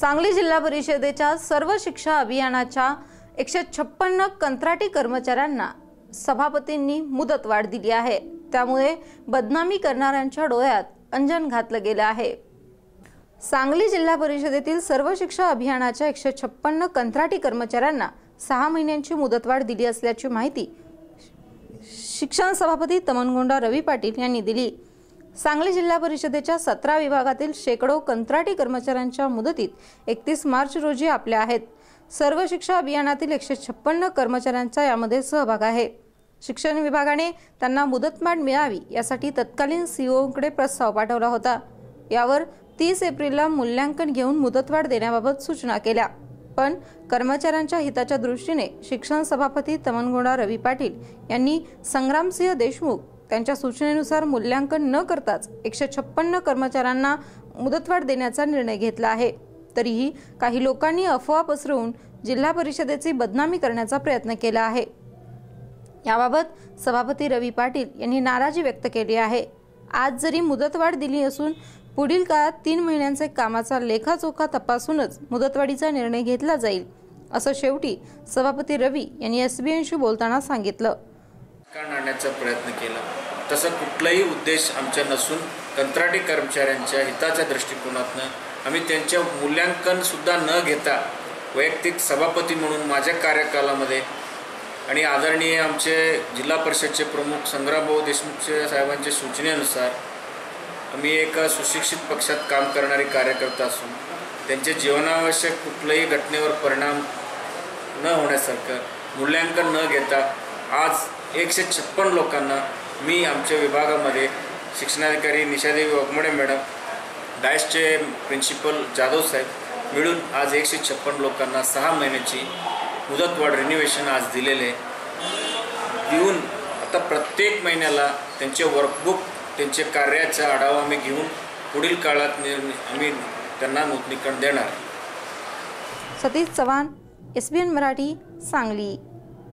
सांगली जिल्हा परिषदेच्या सर्व शिक्षा अभियानाच्या एकशे छप्पन्न कंत्राटी कर्मचाऱ्यांना सभापतींनी मुदतवाढ दिली आहे. त्यामुळे बदनामी करणाऱ्यांच्या डोळ्यात अंजन घातलं गेलं आहे. सांगली जिल्हा परिषदेतील सर्व शिक्षा अभियानाच्या एकशे छप्पन्न कंत्राटी कर्मचाऱ्यांना सहा महिन्यांची मुदतवाढ दिली असल्याची माहिती शिक्षण सभापती तमनगोंडा रवी पाटील यांनी दिली. सांगली जिल्हा परिषदेच्या सतरा विभागातील शेकडो कंत्राटी कर्मचाऱ्यांच्या मुदतीत एकतीस मार्च रोजी आपल्या आहेत. सर्व शिक्षा अभियानातील एकशे छप्पन्न कर्मचाऱ्यांचा यामध्ये सहभाग आहे. शिक्षण विभागाने त्यांना मुदतवाढ मिळावी यासाठी तत्कालीन सीओकडे प्रस्ताव पाठवला होता. यावर तीस एप्रिलला मूल्यांकन घेऊन मुदतवाढ देण्याबाबत सूचना केल्या. पण कर्मचाऱ्यांच्या हिताच्या दृष्टीने शिक्षण सभापती तमनगोडा रवी पाटील यांनी संग्रामसिंह देशमुख त्यांच्या सूचनेनुसार मूल्यांकन न करताच एकशे छप्पन्न कर्मचाऱ्यांना मुदतवाढ देण्याचा निर्णय घेतला आहे. तरीही काही लोकांनी अफवा पसरवून जिल्हा परिषदेची बदनामी करण्याचा प्रयत्न केला आहे. याबाबत सभापती रवी पाटील यांनी नाराजी व्यक्त केली आहे. आज जरी मुदतवाढ दिली असून पुढील काळात तीन महिन्यांचे कामाचा लेखाचोखा तपासूनच मुदतवाढीचा निर्णय घेतला जाईल असं शेवटी सभापती रवी यांनी एसबीएनशी बोलताना सांगितलं. काढ आणण्याचा प्रयत्न केला. तसं कुठलाही उद्देश आमच्या नसून कंत्राटी कर्मचाऱ्यांच्या हिताच्या दृष्टिकोनातनं आम्ही त्यांच्या मूल्यांकनसुद्धा न घेता वैयक्तिक सभापती म्हणून माझ्या कार्यकालामध्ये आणि आदरणीय आमचे जिल्हा परिषदचे प्रमुख संग्रामभाऊ देशमुखचे साहेबांच्या सूचनेनुसार आम्ही एका सुशिक्षित पक्षात काम करणारे कार्यकर्ता असून त्यांच्या जीवनावश्यक कुठल्याही घटनेवर परिणाम न होण्यासारखं मूल्यांकन न घेता आज एकशे छप्पन लोकांना मी आमच्या विभागामध्ये शिक्षणाधिकारी निशादेवी वाघमोडे मॅडम डायसचे प्रिन्सिपल जाधव साहेब मिळून आज एकशे छप्पन लोकांना सहा महिन्याची मुदतवाढ रिन्युवेशन आज दिलेले देऊन आता प्रत्येक महिन्याला त्यांचे वर्कबुक त्यांचे कार्याचा आढावा आम्ही घेऊन पुढील काळात नि आम्ही त्यांना नूतनीकरण देणार. Satish Chavan S B N Marathi Sangli.